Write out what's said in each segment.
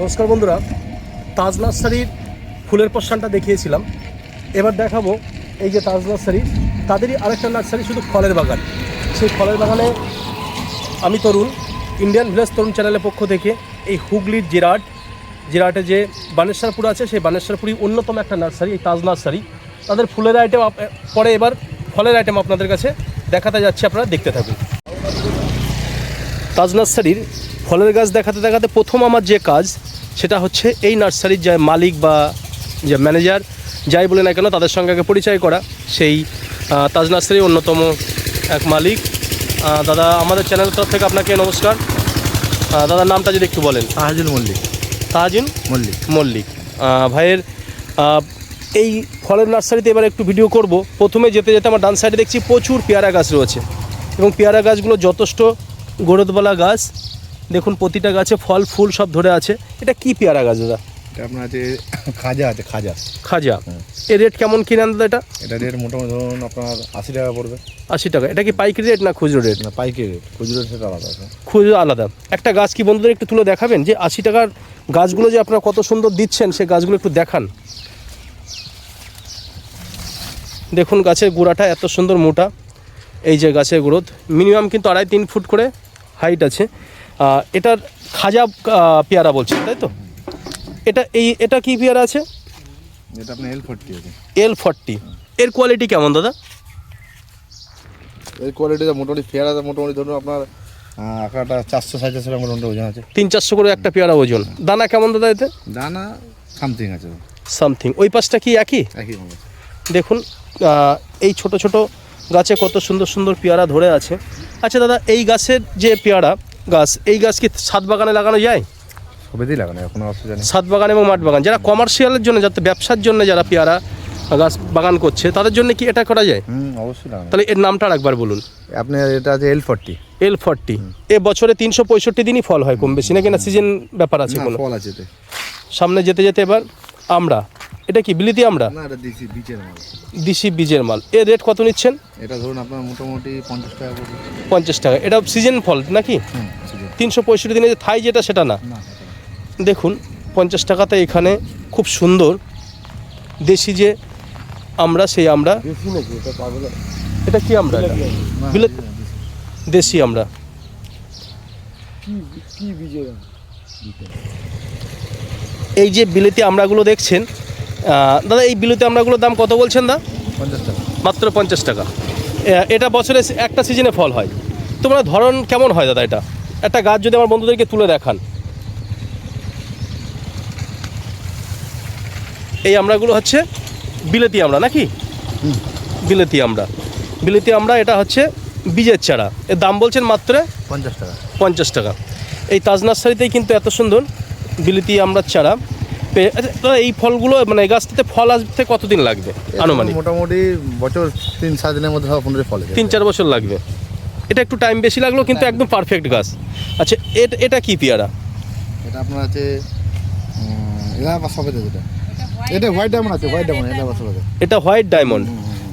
নমস্কার বন্ধুরা, তাজ নার্সারির ফুলের পশানটা দেখিয়েছিলাম। এবার দেখাবো এই যে তাজ নার্সারি, তাদেরই আরেকটা নার্সারি শুধু ফলের বাগান। সেই ফলের বাগানে আমি তরুণ, ইন্ডিয়ান ভিলেজ তরুণ চ্যানেলের পক্ষ থেকে এই হুগলির জিরাট, জিরাটে যে বানেশ্বরপুর আছে, সেই বানেশ্বরপুরই অন্যতম একটা নার্সারি, এই তাজ নার্সারি। তাদের ফুলের আইটেম পরে এবার ফলের আইটেম আপনাদের কাছে দেখাতে যাচ্ছে, আপনারা দেখতে থাকুন। তাজ নার্সারির ফলের গাছ দেখাতে দেখাতে প্রথম আমার যে কাজ সেটা হচ্ছে এই নার্সারির যে মালিক বা যে ম্যানেজার যাই বলে না কেন তাদের সঙ্গে আগে পরিচয় করা। সেই তাজ নার্সারির অন্যতম এক মালিক। দাদা আমাদের চ্যানেলের তরফ থেকে আপনাকে নমস্কার। দাদার নামটা যদি একটু বলেন। তাহাজুল মল্লিক। তাজিন মল্লিক। মল্লিক। ভাইয়ের এই ফলের নার্সারিতে এবার একটু ভিডিও করব। প্রথমে যেতে যেতে আমার ডান সাইডে দেখছি প্রচুর পেয়ারা গাছ রয়েছে। এবং পেয়ারা গাছগুলো যথেষ্ট গোরদওয়ালা গাছ। দেখুন প্রতিটা গাছে ফল ফুল সব ধরে আছে। এটা কি পেয়ারা গাছ দাদা? এটা আপনার আছে খাজা আছে খাজা। খাজা। হুম। এর রেট কেমন কিনেন দাদা এটা? এটা রেট মোটামুটি ধরুন আপনার আশি টাকা পড়বে। আশি টাকা। এটা কি পাইকারি রেট না খুচরো রেট? না পাইকারি রেট। খুচরো সেটা আলাদা আছে। খুচরো আলাদা। একটা গাছ কি বন্ধুদের একটু তুলে দেখাবেন? যে আশি টাকার গাছগুলো যে আপনারা কত সুন্দর দিচ্ছেন সেই গাছগুলো একটু দেখান। দেখুন গাছের গোড়াটা এত সুন্দর মোটা। এই যে গাছের গ্রোথ। মিনিমাম কিন্তু আড়াই তিন ফুট করে হাইট আছে। এটার খাজা পেয়ারা বলছেন তাই তো? এটা এই এটা কি পেয়ারা আছে? এটা আপনার এল ফোরটি আছে। এল ফর্টি এর কোয়ালিটি কেমন দাদা? এর কোয়ালিটিটা মোটামুটি আছে মোটামুটি ধরুন আপনার একটা চারশো সাড়ে চারশো মোটামুটি ওজন আছে। তিন চারশো করে একটা পেয়ারা ওজন। দানা কেমন দাদা এতে? দানা সামথিং আছে। সামথিং ওই পাশটা কি একই? একই দেখুন এই ছোট ছোট গাছে কত সুন্দর সুন্দর পেয়ারা ধরে আছে। আচ্ছা দাদা এই গাছের যে পেয়ারা গাছ এই গাছ কি ছাদ বাগানে লাগানো যায়? সবেতেই লাগানো কোনো অসুবিধা নেই। ছাদ বাগান এবং মাঠ বাগান যারা কমার্শিয়ালের জন্য যাতে ব্যবসার জন্য যারা পেয়ারা গাছ বাগান করছে তাদের জন্য কি এটা করা যায়? হুম অবশ্যই লাগানো তাহলে এর নামটা আর একবার বলুন। আপনার এটা আছে এল ফোরটি এল ফর্টি এ বছরে তিনশো পঁয়ষট্টি দিনই ফল হয় কম বেশি নাকি না? সিজন ব্যাপার আছে কোনো? ফল আছে সামনে যেতে যেতে এবার আমরা। এটা কি বিলিতি আমরা? না এটা দিছি বিচের মাল। দিশি বীজের মাল। এর রেট কত নিচ্ছেন? এটা ধরুন আপনার মোটামুটি পঞ্চাশ টাকা পঞ্চাশ টাকা। এটা সিজন ফল নাকি? তিনশো পঁয়ষট্টি দিনে যে থাই যেটা সেটা না? না দেখুন পঞ্চাশ টাকাতে এখানে খুব সুন্দর দেশি যে আমরা সেই আমরা। এটা কি আমরা? দেশি আমরা। কি বীজের এই যে বিলেতি আমরাগুলো দেখছেন দাদা এই বিলেতি আমড়াগুলোর দাম কত বলছেন দা? পঞ্চাশ টাকা। মাত্র পঞ্চাশ টাকা। এটা বছরে একটা সিজনে ফল হয়। তোমরা ধরন কেমন হয় দাদা এটা? একটা গাছ যদি আমার বন্ধুদেরকে তুলে দেখান। এই আমড়াগুলো হচ্ছে বিলেতি আমড়া নাকি। বিলেতি আমড়া বিলেতি আমড়া এটা হচ্ছে বীজের চারা। এর দাম বলছেন মাত্র পঞ্চাশ টাকা। পঞ্চাশ টাকা। এই তাজ নার্সারিতেই কিন্তু এত সুন্দর বিলিতি আমরা চারা। আচ্ছা দাদা এই ফলগুলো মানে গাছটাতে ফল আসতে কতদিন লাগবে আনুমানিক? মোটামুটি বছর তিন সাত দিনের মধ্যে পনেরো ফল তিন চার বছর লাগবে। এটা একটু টাইম বেশি লাগল কিন্তু একদম। পারফেক্ট গাছ। আচ্ছা এটা এটা কি পেয়ারা? এটা আপনার আছে এলাহাবাদ যেটা। এটা হোয়াইট ডায়মন্ড আছে হোয়াইট ডায়মন্ড এলাহাবাদ এটা হোয়াইট ডায়মন্ড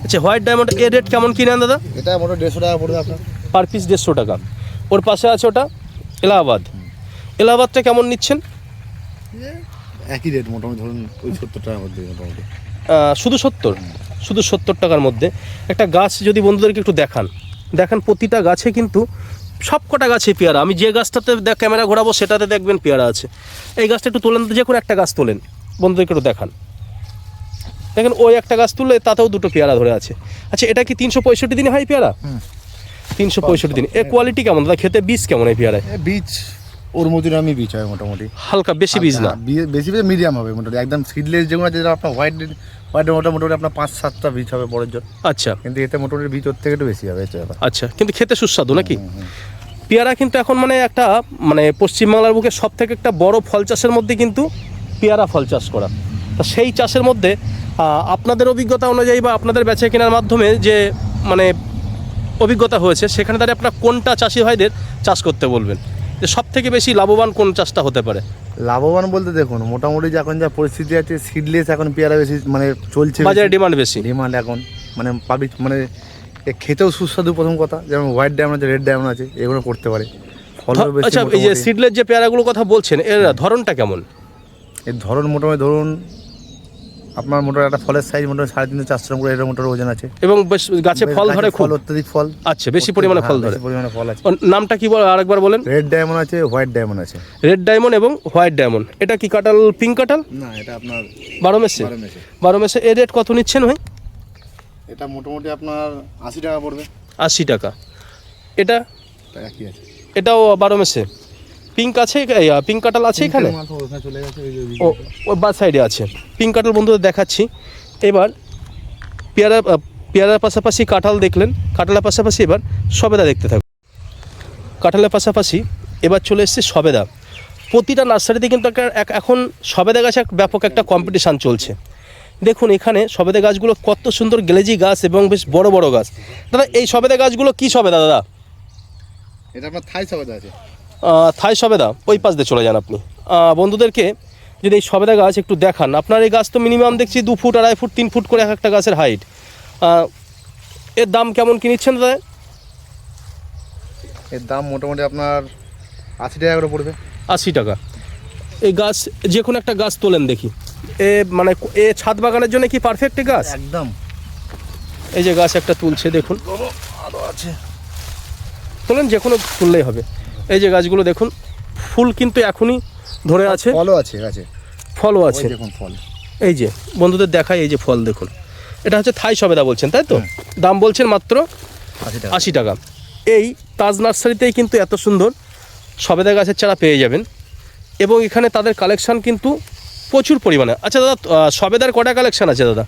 আচ্ছা হোয়াইট ডায়মন্ড এর রেট কেমন কিনেন দাদা? এটা মোটামুটি দেড়শো টাকা পড়বে আপনার। পার পিস দেড়শো টাকা। ওর পাশে আছে ওটা এলাহাবাদ। এলাহাবাদটা কেমন নিচ্ছেন? একই রেট মোটামুটি ধরুন ওই সত্তর টাকার মধ্যে মোটামুটি। শুধু সত্তর? শুধু সত্তর টাকার মধ্যে। একটা গাছ যদি বন্ধুদেরকে একটু দেখান। দেখান প্রতিটা গাছে কিন্তু সব কটা গাছে পেয়ারা। আমি যে গাছটাতে ক্যামেরা ঘোরাবো সেটাতে দেখবেন পেয়ারা আছে। এই গাছটা একটু তোলেন তো যে কোনো একটা গাছ তোলেন। বন্ধুদেরকে একটু দেখান। দেখেন ওই একটা গাছ তুললে তাতেও দুটো পেয়ারা ধরে আছে। আচ্ছা এটা কি তিনশো পঁয়ষট্টি দিনে হয় পেয়ারা? তিনশো পঁয়ষট্টি দিন। এর কোয়ালিটি কেমন? দাদা খেতে বীজ কেমন এই পেয়ারায়? বীজ ওর মধ্যে আমি বীজ হয় মোটামুটি। হালকা বেশি বীজ না? বেশি বীজ মিডিয়াম হবে মোটামুটি। একদম সিডলেস যেগুলো আছে যেটা আপনার হোয়াইট হোয়াইট মোটামুটি আপনার পাঁচ সাতটা বীজ হবে বড়ের জন্য আচ্ছা। কিন্তু এতে মোটামুটি বীজ ওর থেকে একটু বেশি হবে আচ্ছা কিন্তু খেতে সুস্বাদু নাকি? পেয়ারা কিন্তু এখন মানে একটা মানে পশ্চিমবাংলার বুকে সব থেকে একটা বড় ফল চাষের মধ্যে কিন্তু পেয়ারা ফল চাষ করা। তা সেই চাষের মধ্যে আপনাদের অভিজ্ঞতা অনুযায়ী বা আপনাদের বেচা কেনার মাধ্যমে যে মানে অভিজ্ঞতা হয়েছে সেখানে দাঁড়িয়ে আপনার কোনটা চাষি ভাইদের চাষ করতে বলবেন? যে সব থেকে বেশি লাভবান কোন চাষটা হতে পারে? লাভবান বলতে দেখুন মোটামুটি যে এখন যা পরিস্থিতি আছে সিডলেস এখন পেয়ারা বেশি মানে চলছে বাজারে ডিমান্ড বেশি। ডিমান্ড এখন মানে পাবলিক মানে খেতেও সুস্বাদু প্রথম কথা যেমন হোয়াইট ডায়মন্ড আছে রেড ডায়মন্ড আছে এগুলো করতে পারে। আচ্ছা এই যে। সিডলের যে পেয়ারাগুলোর কথা বলছেন এর ধরনটা কেমন? এর ধরন মোটামুটি ধরুন আপনার মোটর একটা ফলের সাইজ মোটর সাড়ে তিনশো চারশো করে এরকম মোটামুটি ওজন আছে। এবং বেশ গাছে ফল ধরে খুব? ফল অত্যাধিক ফল। আচ্ছা বেশি পরিমাণে ফল হ্যাঁ, ধরে। পরিমাণে ফল আছে। নামটা কি বল আরেকবার বলেন? রেড ডায়মন্ড আছে হোয়াইট ডায়মন্ড আছে। রেড ডায়মন্ড এবং হোয়াইট ডায়মন্ড এটা কি কাটাল পিঙ্ক কাটাল না এটা আপনার বারো মেসে। বারো মেসে। এর রেট কত নিচ্ছেন ভাই? এটা মোটামুটি আপনার আশি টাকা পড়বে। আশি টাকা। এটা? একই আছে। এটাও বারো মেসে? পিঙ্ক আছে পিঙ্ক কাটাল আছে এখানে? ও ওই বা সাইডে আছে। পিঙ্ক কাঁঠাল বন্ধুদের দেখাচ্ছি। এবার পেয়ারা পেয়ারার পাশাপাশি কাঁঠাল দেখলেন। কাঁঠালের পাশাপাশি এবার সবেদা দেখতে থাকুন। কাঁঠালের পাশাপাশি এবার চলে এসছে সবেদা। প্রতিটা নার্সারিতে কিন্তু একটা এক- এখন সবেদা গাছে এক ব্যাপক একটা কম্পিটিশান চলছে। দেখুন এখানে সবেদা গাছগুলো কত সুন্দর গেলেজি গাছ এবং বেশ বড় বড় গাছ। দাদা এই সবেদা গাছগুলো কী সবেদা দাদা? এটা আপনার থাই সবাই আছে। থাই সবেদা ওই পাশ দিয়ে চলে যান আপনি। বন্ধুদেরকে যদি এই সবেদা গাছ একটু দেখান আপনার এই গাছ তো মিনিমাম দেখছি দু ফুট আড়াই ফুট তিন ফুট করে এক একটা গাছের হাইট এর দাম কেমন কি নিচ্ছেন দাদা? এর দাম মোটামুটি আপনার আশি টাকা করে পড়বে। আশি টাকা। এই গাছ যে কোনো একটা গাছ তোলেন দেখি। এ মানে এ ছাদ বাগানের জন্য কি পারফেক্ট গাছ? একদম। এই যে গাছ একটা তুলছে দেখুন। আরও আছে। তোলেন যে কোনো তুললেই হবে। এই যে গাছগুলো দেখুন ফুল কিন্তু এখনই ধরে আছে। ফলও আছে গাছে ফলও আছে। দেখুন ফল। এই যে বন্ধুদের দেখাই এই যে ফল দেখুন। এটা হচ্ছে থাই সবেদা বলছেন তাই তো? দাম বলছেন মাত্র আশি টাকা। এই তাজ নার্সারিতেই কিন্তু এত সুন্দর সবেদা গাছের চারা পেয়ে যাবেন। এবং এখানে তাদের কালেকশান কিন্তু প্রচুর পরিমাণে। আচ্ছা দাদা সবেদার কটা কালেকশান আছে দাদা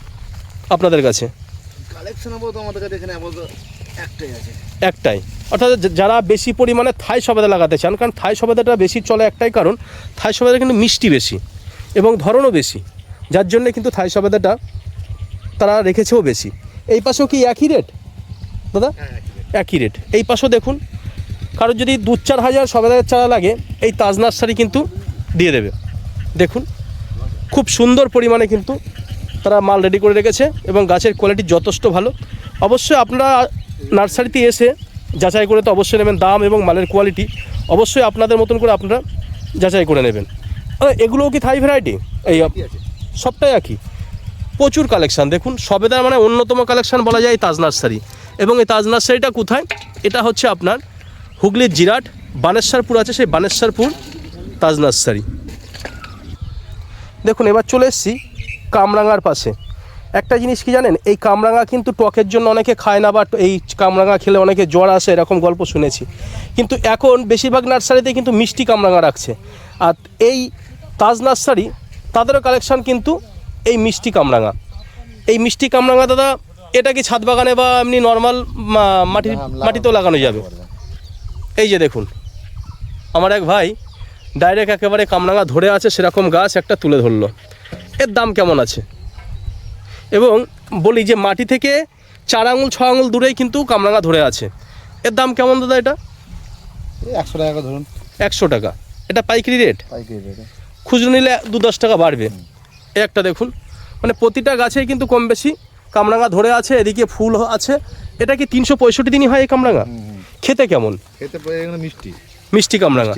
আপনাদের কাছে? কালেকশন আমাদের কাছে এখানে একটাই আছে। একটাই। অর্থাৎ যারা বেশি পরিমাণে থাই সবেদা লাগাতে চান কারণ থাই সবেদাটা বেশি চলে একটাই কারণ থাই সবেদা কিন্তু মিষ্টি বেশি এবং ধরনও বেশি যার জন্য কিন্তু থাই সবেদাটা তারা রেখেছেও বেশি। এই পাশেও কি একই রেট? দাদা? একই রেট। এই পাশেও দেখুন কারোর যদি দু চার হাজার সবেদার চারা লাগে এই তাজ নার্সারি কিন্তু দিয়ে দেবে। দেখুন খুব সুন্দর পরিমাণে কিন্তু তারা মাল রেডি করে রেখেছে এবং গাছের কোয়ালিটি যথেষ্ট ভালো। অবশ্যই আপনারা নার্সারিতে এসে যাচাই করে তো অবশ্যই নেবেন দাম এবং মালের কোয়ালিটি অবশ্যই আপনাদের মতন করে আপনারা যাচাই করে নেবেন। এগুলোও কি থাই ভ্যারাইটি এই সবটাই একই? প্রচুর কালেকশান দেখুন সবেদার মানে অন্যতম কালেকশান বলা যায় এই তাজ নার্সারি। এবং এই তাজ নার্সারিটা কোথায়? এটা হচ্ছে আপনার হুগলির জিরাট বানেশ্বরপুর আছে সেই বানেশ্বরপুর তাজ নার্সারি। দেখুন এবার চলে এসেছি কামরাঙার পাশে। একটা জিনিস কি জানেন? এই কামরাঙা কিন্তু টকের জন্য অনেকে খায় না বা এই কামরাঙা খেলে অনেকে জ্বর আসে এরকম গল্প শুনেছি। কিন্তু এখন বেশিরভাগ নার্সারিতে কিন্তু মিষ্টি কামরাঙা রাখছে। আর এই তাজ নার্সারি তাদেরও কালেকশান কিন্তু এই মিষ্টি কামরাঙা। এই মিষ্টি কামরাঙা দাদা এটা কি ছাদ বাগানে বা এমনি নর্মাল মাটি মাটিতেও লাগানো যাবে? এই যে দেখুন আমার এক ভাই ডাইরেক্ট একেবারে কামরাঙা ধরে আছে সেরকম গাছ একটা তুলে ধরলো। এর দাম কেমন আছে? এবং বলি যে মাটি থেকে চার আঙুল ছ আঙুল দূরেই কিন্তু কামরাঙা ধরে আছে। এর দাম কেমন দাদা এটা? একশো টাকা ধরুন। একশো টাকা। এটা পাইকারি রেট? পাইকারি রেটে। খুচরো নিলে দু দশ টাকা বাড়বে। এ একটা দেখুন। মানে প্রতিটা গাছেই কিন্তু কম বেশি কামরাঙা ধরে আছে এদিকে ফুল আছে। এটা কি তিনশো পঁয়ষট্টি দিনই হয় এই কামরাঙা? খেতে কেমন? খেতে মিষ্টি। মিষ্টি কামরাঙা।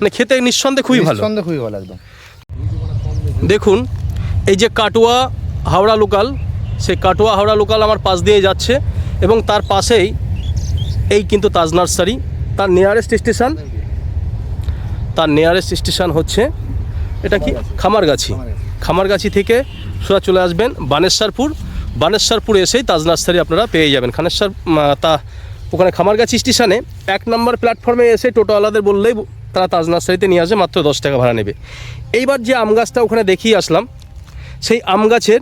মানে খেতে নিঃসন্দেহে খুবই ভালো। খুবই ভালো একদম। দেখুন এই যে কাটোয়া হাওড়া লোকাল সেই কাটোয়া হাওড়া লোকাল আমার পাশ দিয়ে যাচ্ছে এবং তার পাশেই এই কিন্তু তাজ নার্সারি। তার নিয়ারেস্ট স্টেশন তার নিয়ারেস্ট স্টেশন হচ্ছে, এটা কি? খামারগাছি। খামারগাছি থেকে সোজা চলে আসবেন বানেশ্বরপুর। বানেশ্বরপুর এসেই তাজ নার্সারি আপনারা পেয়ে যাবেন। খানেশ্বর তা, ওখানে খামারগাছি স্টেশনে এক নম্বর প্ল্যাটফর্মে এসে টোটোওয়ালাদের বললেই তারা তাজ নার্সারিতে নিয়ে আসে, মাত্র দশ টাকা ভাড়া নেবে। এইবার যে আম গাছটা ওখানে দেখিয়ে আসলাম, সেই আম গাছের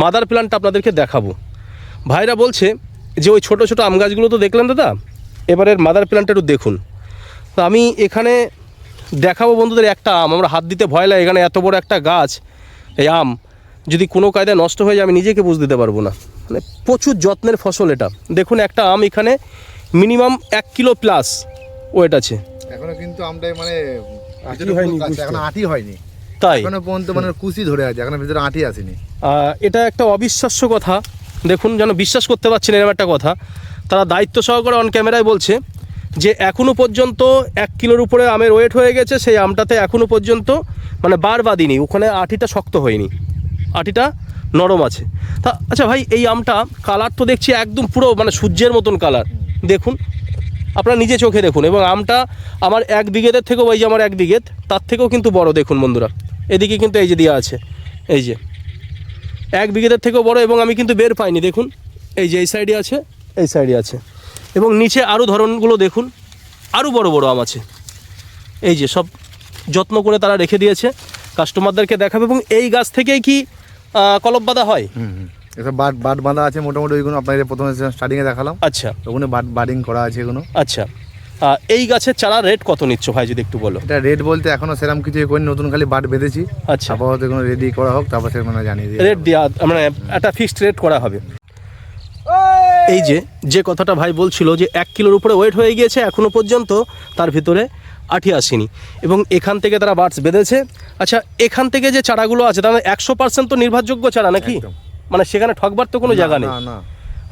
মাদার প্ল্যান্টটা আপনাদেরকে দেখাবো। ভাইরা বলছে যে ওই ছোটো ছোটো আম গাছগুলো তো দেখলেন দাদা? এবারের মাদার প্ল্যান্টটা একটু দেখুন। তো আমি এখানে দেখাবো বন্ধুদের একটা আম। আমরা হাত দিতে ভয় লাগে এখানে এত বড় একটা গাছ এই আম। যদি কোনো কায়দায় নষ্ট হয়ে যায় আমি নিজেকে বুঝ দিতে পারব না। মানে প্রচুর যত্নের ফসল এটা। দেখুন একটা আম এখানে মিনিমাম এক কিলো প্লাস ওয়েট আছে। এখনও কিন্তু আমটাই মানে আঁটি হয়নি। তাই? এখনও পর্যন্ত মানে কুচি ধরে আছে এখনও ভিতরে আটি আসেনি। এটা একটা অবিশ্বাস্য কথা। দেখুন যেন বিশ্বাস করতে পারছি না এরকম একটা কথা। তারা দায়িত্ব সহকারে অন ক্যামেরায় বলছে যে এখনও পর্যন্ত এক কিলোর উপরে আমের ওয়েট হয়ে গেছে সেই আমটাতে এখনও পর্যন্ত মানে বার বাদিনি ওখানে আটিটা শক্ত হয়নি। আটিটা নরম আছে। তা আচ্ছা ভাই এই আমটা কালার তো দেখছি একদম পুরো মানে সূর্যের মতন কালার দেখুন আপনারা নিজে চোখে দেখুন। এবং আমটা আমার এক বিঘেতের থেকেও এই যে আমার এক বিঘেত তার থেকেও কিন্তু বড় দেখুন বন্ধুরা। এদিকে কিন্তু এই যে দেওয়া আছে এই যে। এক বিঘেতের থেকেও বড় এবং আমি কিন্তু বের পাইনি দেখুন। এই যে এই সাইডে আছে এই সাইডে আছে। এবং নিচে আরও ধরনগুলো দেখুন আরও বড় বড় আম আছে। এই যে সব যত্ন করে তারা রেখে দিয়েছে কাস্টমারদেরকে দেখাবে এবং এই গাছ থেকেই কি কলম বাঁধা হয়? এসব বাট বাট বাঁধা আছে মোটামুটি ওইগুলো আপনাদের প্রথমে স্টার্টিংয়ে দেখালাম। আচ্ছা। ওগুলো বাট বাডিং করা আছে এগুলো আচ্ছা। এই গাছের চারা রেট কত নিচ্ছ ভাই যদি একটু বলো? এটা রেট বলতে এখনও সেরকম কিছু করিনি নতুন খালি বাট বেঁধেছি। আচ্ছা। আপাতত এগুলো রেডি করা হোক তারপর সে মানে জানিয়ে দিই। রেট দেওয়া মানে একটা ফিক্সড রেট করা হবে। এই যে যে কথাটা ভাই বলছিল যে এক কিলোর উপরে ওয়েট হয়ে গিয়েছে এখনও পর্যন্ত তার ভিতরে আঠি আসেনি। এবং এখান থেকে তারা বার্ডস বেঁধেছে। আচ্ছা এখান থেকে যে চারাগুলো আছে তাহলে একশো পার্সেন্ট তো নির্ভরযোগ্য চারা নাকি? মানে সেখানে ঠকবার তো কোনো জায়গা নেই। না।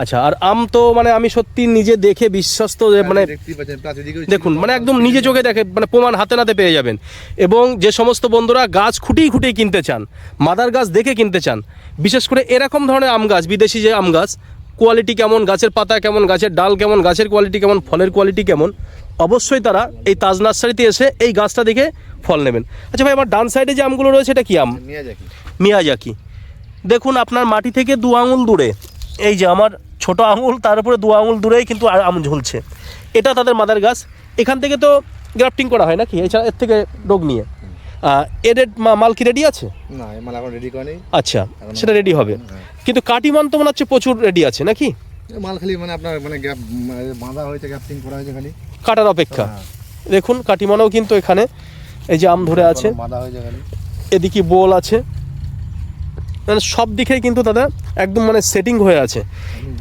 আচ্ছা আর আম তো মানে আমি সত্যি নিজে দেখে বিশ্বস্ত যে মানে plus এদিকেও দেখুন মানে একদম নিজে চোখে দেখে মানে প্রমাণ হাতে নাতে পেয়ে যাবেন। এবং যে সমস্ত বন্ধুরা গাছ খুঁটিয়ে খুঁটিয়ে কিনতে চান মাদার গাছ দেখে কিনতে চান বিশেষ করে এরকম ধরনের আম গাছ বিদেশি যে আম গাছ কোয়ালিটি কেমন গাছের পাতা কেমন গাছের ডাল কেমন গাছের কোয়ালিটি কেমন ফলের কোয়ালিটি কেমন অবশ্যই তারা এই তাজ নার্সারিতে এসে এই গাছটা দেখে ফল নেবেন। আচ্ছা ভাই আমার ডান সাইডে যে আমগুলো রয়েছে এটা কি আম? মিয়াজাকি। দেখুন আপনার মাটি থেকে দু আঙুল দূরে। এই যে আমার ছোট আঙুল তার উপরে দু আঙুল দূরেই কিন্তু আ- আম ঝুলছে। এটা তাদের মাদার গাছ এখান থেকে তো গ্রাফটিং করা হয় নাকি? এছাড়া এর থেকে রোগ নিয়ে। এর মাল কি রেডি আছে? না মাল এখন রেডি করেনি। আচ্ছা সেটা রেডি হবে। হ্যাঁ। কিন্তু কাটিমান তো মনে হচ্ছে প্রচুর রেডি আছে নাকি? মাল খালি মানে আপনার মানে গ্যাপ বাঁধা হয়েছে গ্যাপটিং করা হয়েছে খালি। কাটার অপেক্ষা। হ্যাঁ। দেখুন কাটিমানও কিন্তু এখানে এই যে আম ধরে আছে। বাঁধা হয়েছে খালি। এদিকে বোল আছে। মানে সব দিকেই কিন্তু দাদা একদম মানে সেটিং হয়ে আছে।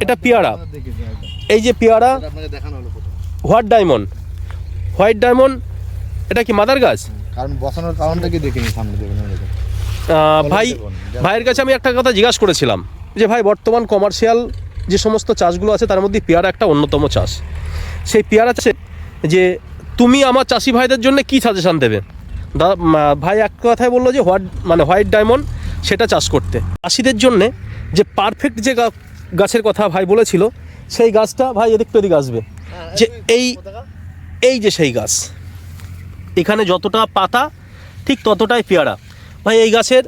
এটা পেয়ারা। এই যে পেয়ারা। White diamond. হোয়াইট ডায়মন্ড এটা কি মাদার গাছ? কারণ বসানোর কারণটা কি দেখিনি সামনে ভাই ভাইয়ের কাছে আমি একটা কথা জিজ্ঞাসা করেছিলাম যে ভাই বর্তমান কমার্শিয়াল যে সমস্ত চাষগুলো আছে তার মধ্যে পেয়ারা একটা অন্যতম চাষ। সেই পেয়ারা চাষে যে তুমি আমার চাষি ভাইদের জন্য কি সাজেশন দেবে? দাদা ভাই এক কথায় বলল যে হোয়াইট মানে হোয়াইট ডায়মন্ড সেটা চাষ করতে। চাষিদের জন্যে যে পারফেক্ট যে গাছের কথা ভাই বলেছিল সেই গাছটা ভাই এদিক তো এদিক আসবে। যে এই এই যে সেই গাছ এখানে যতটা পাতা ঠিক ততটাই পেয়ারা। ভাই এই গাছের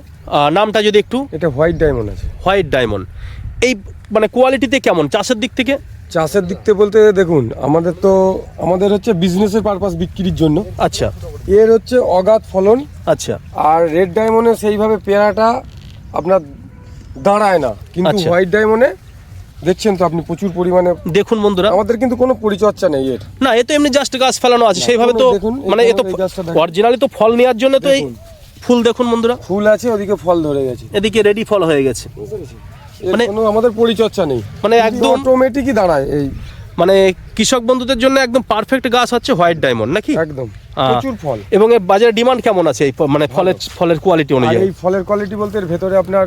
নামটা যদি একটু এটা হোয়াইট ডায়মন্ড আছে। হোয়াইট ডায়মন্ড এই মানে কোয়ালিটিতে কেমন? চাষের দিক থেকে? চাষের দিক থেকে বলতে দেখুন আমাদের তো আমাদের হচ্ছে বিজনেসের পারপাস বিক্রির জন্য। আচ্ছা। এর হচ্ছে অগাধ ফলন। আচ্ছা। আর রেড ডায়মন্ডে সেইভাবে পেয়ারাটা আপনার দাঁড়ায় না। কিন্তু আচ্ছা। হোয়াইট ডায়মন্ডে দেখছেন তো আপনি প্রচুর পরিমাণে। দেখুন বন্ধুরা। আমাদের কিন্তু কোনো পরিচর্যা নেই এর। না এ তো এমনি জাস্ট গাছ ফেলানো আছে। সেইভাবে তো মানে এ তো। অরিজিনালি তো ফল নেওয়ার জন্য তো এই ফুল দেখুন বন্ধুরা। ফুল আছে ওদিকে ফল ধরে গেছে। এদিকে রেডি ফল হয়ে গেছে। মানে- কোনো আমাদের পরিচর্যা নেই। মানে একদম- অটোমেটিকই দাঁড়ায় এই। মানে কৃষক বন্ধুদের জন্য একদম পারফেক্ট গাছ হচ্ছে হোয়াইট ডায়মন্ড নাকি? একদম। প্রচুর ফল। এবং এর বাজারে ডিমান্ড কেমন আছে এই মানে ফলের ফলের কোয়ালিটি অনুযায়ী? এই ফলের কোয়ালিটি বলতে এর ভেতরে আপনার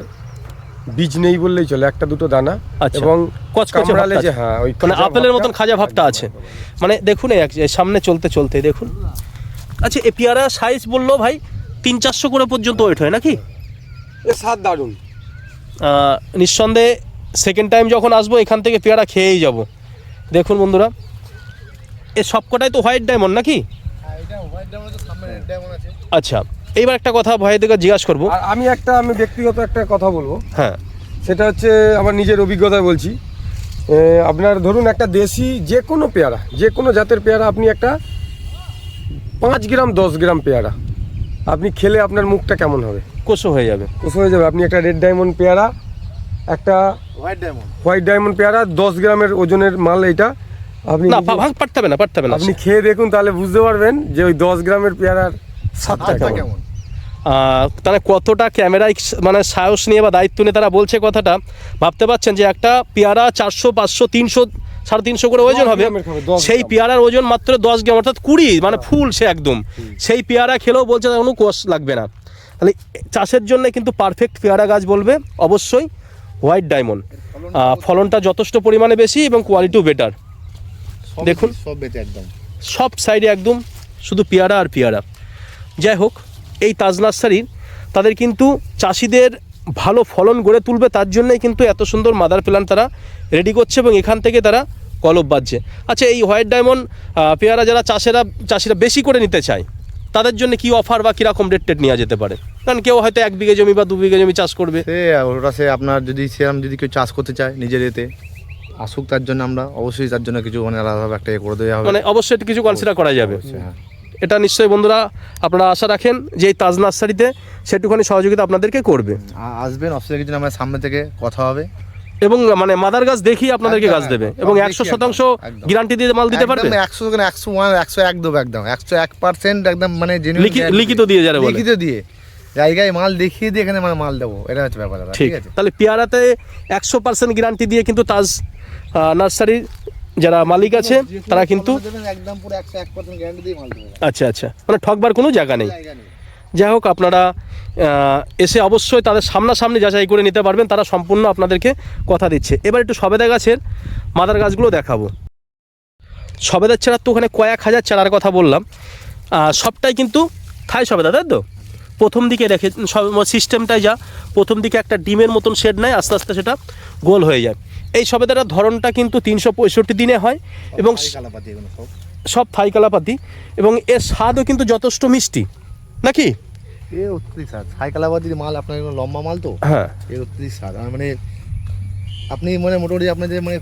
বীজ নেই বললেই চলে একটা দুটো দানা আচ্ছা। এবং কচকচে যে হ্যাঁ ওই মানে আপেলের মতন খাজা ভাবটা আছে। মানে দেখুন সামনে চলতে চলতে দেখুন। আচ্ছা এ পেয়ারা সাইজ বলল ভাই তিন চারশো করে পর্যন্ত ওয়েট হয় নাকি? এর স্বাদ দারুণ। নিঃসন্দেহে সেকেন্ড টাইম যখন আসব এখান থেকে পেয়ারা খেয়েই যাব। দেখুন বন্ধুরা এ সবকটাই তো হোয়াইট ডায়মন্ড নাকি? আচ্ছা এইবার একটা কথা ভাই ভাইদেরকে জিজ্ঞাসা করব। আর আমি একটা আমি ব্যক্তিগত একটা কথা বলব। হ্যাঁ। সেটা হচ্ছে আমার নিজের অভিজ্ঞতায় বলছি। আপনার ধরুন একটা দেশি যে কোনো পেয়ারা যে কোনো জাতের পেয়ারা আপনি একটা পাঁচ গ্রাম দশ গ্রাম পেয়ারা আপনি খেলে আপনার মুখটা কেমন হবে? কোষো হয়ে যাবে। কোষ হয়ে যাবে। আপনি একটা রেড ডায়মন্ড পেয়ারা একটা হোয়াইট ডায়মন্ড। হোয়াইট ডায়মন্ড পেয়ারা দশ গ্রামের ওজনের মাল এইটা। আপনি না নিজে- পারতে হবে না পারতে হবে না। আপনি খেয়ে দেখুন তাহলে বুঝতে পারবেন যে ওই দশ গ্রামের পেয়ারার স্বাদটা কেমন। তারা কতটা ক্যামেরায় মানে সাহস নিয়ে বা দায়িত্ব নিয়ে তারা বলছে কথাটা ভাবতে পারছেন যে একটা পেয়ারা চারশো পাঁচশো তিনশো সাড়ে তিনশো করে ওজন হবে। সেই পেয়ারার ওজন মাত্র দশ গ্রাম অর্থাৎ কুড়ি মানে ফুল সে একদম। সেই পেয়ারা খেলেও বলছে তার কোনো কোষ লাগবে না। তাহলে চাষের জন্য কিন্তু পারফেক্ট পেয়ারা গাছ বলবে অবশ্যই হোয়াইট ডায়মন্ড ফলনটা যথেষ্ট পরিমাণে বেশি এবং কোয়ালিটিও বেটার দেখুন। একদম। সব সাইডে একদম শুধু পেয়ারা আর পেয়ারা। যাই হোক এই তাজ নার্সারির তাদের কিন্তু চাষিদের ভালো ফলন গড়ে তুলবে তার জন্যই কিন্তু এত সুন্দর মাদার প্ল্যান তারা রেডি করছে এবং এখান থেকে তারা কলব বাজছে আচ্ছা এই হোয়াইট ডায়মন্ড পেয়ারা যারা চাষেরা চাষিরা বেশি করে নিতে চায় তাদের জন্য কি অফার বা কীরকম রেট টেট নেওয়া যেতে পারে? কারণ কেউ হয়তো এক বিঘে জমি বা দু বিঘে জমি চাষ করবে। সে ওটা সে আপনার যদি সেরকম যদি কেউ চাষ করতে চায় নিজের এতে আসুক তার জন্য আমরা অবশ্যই তার জন্য কিছু মানে আলাদাভাবে একটা ইয়ে করে দেওয়া হবে। মানে অবশ্যই কিছু কনসিডার করা যাবে। হ্যাঁ। এটা নিশ্চয়ই বন্ধুরা আপনারা আশা রাখেন যে এই তাজ নার্সারিতে সেটুখানি সহযোগিতা আপনাদেরকে করবে। আসবেন অসুবিধা কিছু আমার সামনে থেকে কথা হবে। এবং মানে মাদার গাছ দেখি আপনাদেরকে গাছ দেবে। এবং একশো শতাংশ গ্যারান্টি দিয়ে মাল দিতে পারবে? একশো একশো ওয়ান একশো এক দেবো একদম। একশো এক পার্সেন্ট একদম মানে লিখিত দিয়ে যারা লিখিত দিয়ে। জায়গায় মাল দেখিয়ে দিয়ে এখানে মানে মাল দেবো। এটা হচ্ছে ব্যাপার ঠিক আছে? তাহলে পেয়ারাতে একশো পার্সেন্ট গ্যারান্টি দিয়ে কিন্তু তাজ নার্সারির যারা মালিক আছে তারা কিন্তু একদম পুরো একশো এক পার্সেন্ট গ্যারান্টি দিয়ে মাল দেবো। আচ্ছা আচ্ছা। মানে ঠকবার কোনো জায়গা নেই। জায়গা নেই। যাই হোক আপনারা এসে অবশ্যই তাদের সামনাসামনি যাচাই করে নিতে পারবেন তারা সম্পূর্ণ আপনাদেরকে কথা দিচ্ছে। এবার একটু সবেদা গাছের মাদার গাছগুলো দেখাবো। সবেদার চারার তো ওখানে কয়েক হাজার চারার কথা বললাম। সবটাই কিন্তু থাই সবেদা তাই তো? প্রথম দিকে রেখে সব সিস্টেমটাই যা প্রথম দিকে একটা ডিমের মতন শেড নেয় আস্তে আস্তে সেটা গোল হয়ে যায়। এই সবেদাটার ধরনটা কিন্তু তিনশো পঁয়ষট্টি দিনে হয় এবং সব থাই কালাপাতি এবং এর স্বাদও কিন্তু যথেষ্ট মিষ্টি। নাকি? এ অত্যধিক স্বাদ হাই কালাপাতির মাল আপনার লম্বা মাল তো? হ্যাঁ। এর অত্যধিক স্বাদ মানে আপনি মানে মোটামুটি আপনার যে মানে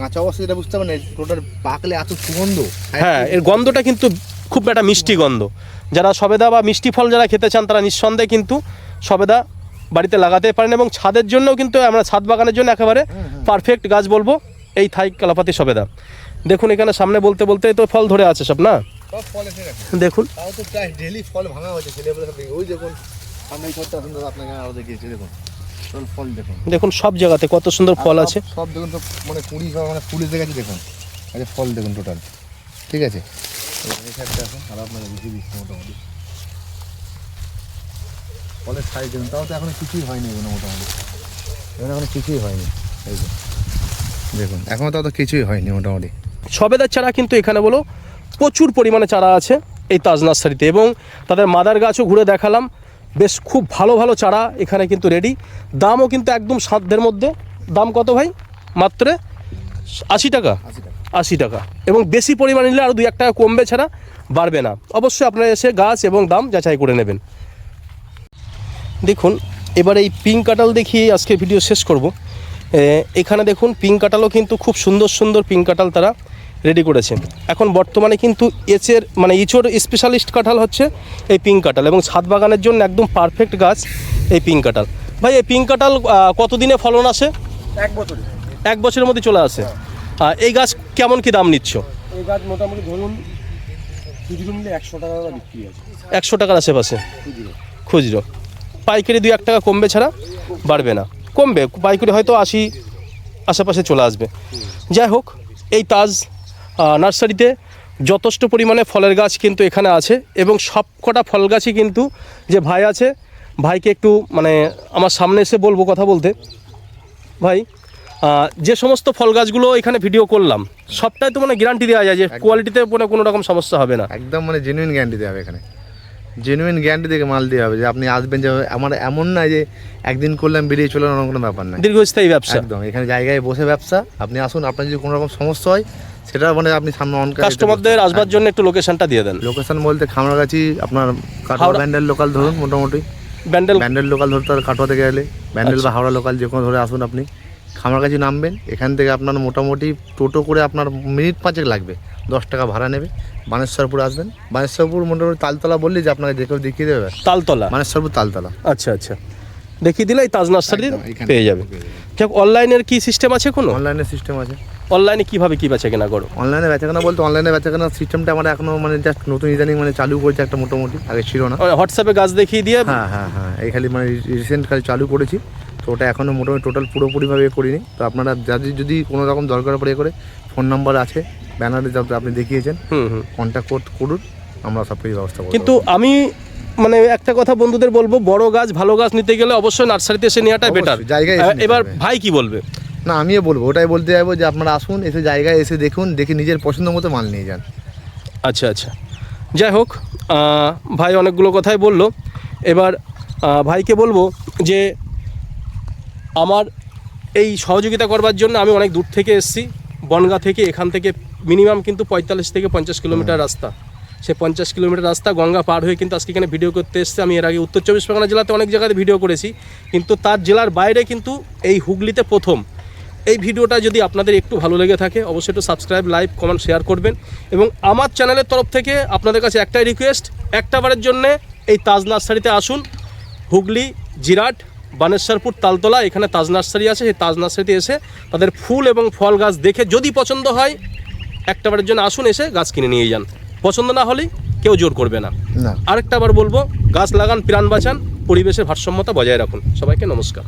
কাঁচা অবস্থা যেটা বুঝতে পারেন টোটাল পাকলে এত সুগন্ধ। হ্যাঁ এর গন্ধটা কিন্তু খুব একটা মিষ্টি গন্ধ। যারা সবেদা বা মিষ্টি ফল যারা খেতে চান তারা নিঃসন্দেহে কিন্তু সবেদা বাড়িতে লাগাতে পারেন এবং ছাদের জন্যও কিন্তু আমরা ছাদ বাগানের জন্য একেবারে পারফেক্ট গাছ বলব এই থাই কালাপাতি সবেদা। দেখুন এখানে সামনে বলতে বলতে তো ফল ধরে আছে সব না? দেখুন। তাও তো প্রায় ডেলি ফল ভাঙা হচ্ছে ছেলেবেলা সব ওই দেখুন আমরা এই ঘরটা সুন্দর আপনাকে দেখিয়েছি দেখুন। ফল দেখুন। দেখুন সব জায়গাতে কত সুন্দর ফল আছে। সব দেখুন তো মানে কুড়ি সব মানে ফুল এসে গেছে দেখুন। আচ্ছা ফল দেখুন টোটাল ঠিক আছে? এখন আর আপনাকে দেখিয়ে দিচ্ছি মোটামুটি। ফলের সাইজ দেখুন তাও তো এখন কিছুই হয়নি এগুলো মোটামুটি। এখানে এখন কিছুই হয়নি এই দেখুন এখনও তাও তো কিছুই হয়নি মোটামুটি। সবেদার ছাড়া কিন্তু এখানে বলো প্রচুর পরিমাণে চারা আছে এই তাজ নার্সারিতে এবং তাদের মাদার গাছও ঘুরে দেখালাম। বেশ খুব ভালো ভালো চারা এখানে কিন্তু রেডি দামও কিন্তু একদম সাধ্যের মধ্যে। দাম কত ভাই? মাত্র আশি টাকা? আশি টাকা। এবং বেশি পরিমাণ নিলে আরও দু এক টাকা কমবে ছাড়া বাড়বে না। অবশ্যই আপনারা এসে গাছ এবং দাম যাচাই করে নেবেন। দেখুন এবার এই পিঙ্ক কাটাল দেখিয়ে আজকে ভিডিও শেষ করব। এখানে দেখুন পিঙ্ক কাটালও কিন্তু খুব সুন্দর সুন্দর পিঙ্ক কাটাল তারা। রেডি করেছে এখন বর্তমানে কিন্তু এচের মানে ইচোর স্পেশালিস্ট কাঁঠাল হচ্ছে এই পিঙ্ক কাঁঠাল এবং ছাদ বাগানের জন্য একদম পারফেক্ট গাছ এই পিঙ্ক কাঁঠাল। ভাই এই পিঙ্ক কাঁঠাল কতদিনে ফলন আসে? এক বছর। এক বছরের মধ্যে চলে আসে। এই গাছ কেমন কি দাম নিচ্ছ? এই গাছ মোটামুটি ধরুন খুচরো মিলে একশো টাকা বিক্রি আছে একশো টাকার আশেপাশে? খুচরো। পাইকারি দুই এক টাকা কমবে ছাড়া বাড়বে না। কমবে পাইকারি হয়তো আশি আশেপাশে চলে আসবে। যাই হোক এই তাজ নার্সারিতে যথেষ্ট পরিমাণে ফলের গাছ কিন্তু এখানে আছে এবং সব কটা ফল গাছই কিন্তু যে ভাই আছে ভাইকে একটু মানে আমার সামনে এসে বলব কথা বলতে। ভাই যে সমস্ত ফল গাছগুলো এখানে ভিডিও করলাম সবটাই তো মানে গ্যারান্টি দেওয়া যায় যে কোয়ালিটিতে মানে কোনো রকম সমস্যা হবে না। একদম মানে জেনুইন গ্যারান্টি দেওয়া হবে এখানে। জেনুইন গ্যারান্টি থেকে মাল দেওয়া হবে যে আপনি আসবেন যে আমার এমন না যে একদিন করলাম বেরিয়ে চলে এরকম কোনো ব্যাপার না দীর্ঘস্থায়ী ব্যবসা। একদম এখানে জায়গায় বসে ব্যবসা। আপনি আসুন আপনার যদি কোনো রকম সমস্যা হয় সেটা মানে আপনি সামনে অন কাস্টমারদের আসবার জন্য একটু লোকেশনটা দিয়ে দেন। লোকেশন বলতে খামড়াগাছি আপনার কাটোয়া ব্যান্ডেল লোকাল ধরুন মোটামুটি। ব্যান্ডেল ব্যান্ডেল লোকাল ধরতে হবে কাটোয়া থেকে এলে। ব্যান্ডেল বা হাওড়া লোকাল যে কোনো ধরে আসুন আপনি। খামড়াগাছি নামবেন এখান থেকে আপনার মোটামুটি টোটো করে আপনার মিনিট পাঁচেক লাগবে। দশ টাকা ভাড়া নেবে। বানেশ্বরপুর আসবেন। বানেশ্বরপুর মোটামুটি তালতলা বললি যে আপনাকে দেখে দেখিয়ে দেবে তালতলা? মানেশ্বরপুর তালতলা। আচ্ছা আচ্ছা। দেখিয়ে দিলে এই তাজ নার্সারি পেয়ে যাবে। যাক অনলাইনের কি সিস্টেম আছে কোনো? অনলাইনের সিস্টেম আছে। অনলাইনে কীভাবে কি বেচা কেনা করো? অনলাইনে বেচাকেনা বলতে অনলাইনে বেচাকেনা সিস্টেমটা আমরা এখনও মানে জাস্ট নতুন ইদানিং মানে চালু করেছে একটা মোটামুটি আগে ছিল না। হোয়াটসঅ্যাপে গাছ দেখিয়ে দিয়ে হ্যাঁ হ্যাঁ হ্যাঁ এই খালি মানে রিসেন্ট খালি চালু করেছি। তো ওটা এখনও মোটামুটি টোটাল পুরোপুরিভাবে করিনি। তো আপনারা যাদের যদি কোনো রকম দরকার পড়ে করে ফোন নাম্বার আছে ব্যানারে যা আপনি দেখিয়েছেন হুম হুম। কন্ট্যাক্ট করুন আমরা সব কিছু ব্যবস্থা করব কিন্তু আমি মানে একটা কথা বন্ধুদের বলব বড় গাছ ভালো গাছ নিতে গেলে অবশ্যই নার্সারিতে এসে নেওয়াটাই বেটার জায়গায় এবার ভাই কি বলবে? না আমিও বলব। ওটাই বলতে যাব যে আপনারা আসুন এসে জায়গায় এসে দেখুন দেখে নিজের পছন্দ মতো মাল নিয়ে যান। আচ্ছা আচ্ছা। যাই হোক ভাই অনেকগুলো কথাই বলল। এবার ভাইকে বলব যে আমার এই সহযোগিতা করবার জন্য আমি অনেক দূর থেকে এসেছি। বনগা থেকে এখান থেকে মিনিমাম কিন্তু পঁয়তাল্লিশ থেকে পঞ্চাশ কিলোমিটার রাস্তা। সে পঞ্চাশ কিলোমিটার রাস্তা গঙ্গা পার হয়ে কিন্তু আজকে এখানে ভিডিও করতে এসেছে। আমি এর আগে উত্তর চব্বিশ পরগনা জেলাতে অনেক জায়গাতে ভিডিও করেছি। কিন্তু তার জেলার বাইরে কিন্তু এই হুগলিতে প্রথম। এই ভিডিওটা যদি আপনাদের একটু ভালো লেগে থাকে অবশ্যই একটু সাবস্ক্রাইব লাইক কমেন্ট শেয়ার করবেন। এবং আমার চ্যানেলের তরফ থেকে আপনাদের কাছে একটাই রিকোয়েস্ট একটা বারের জন্যে এই তাজ নার্সারিতে আসুন। হুগলি জিরাট বানেশ্বরপুর তালতলা এখানে তাজ নার্সারি আছে। সেই তাজ নার্সারিতে এসে তাদের ফুল এবং ফল গাছ দেখে যদি পছন্দ হয় একটা বারের জন্য আসুন এসে গাছ কিনে নিয়ে যান। পছন্দ না হলেই কেউ জোর করবে না। না। আরেকটা বার বলব গাছ লাগান প্রাণ বাঁচান পরিবেশের ভারসাম্যতা বজায় রাখুন। সবাইকে নমস্কার।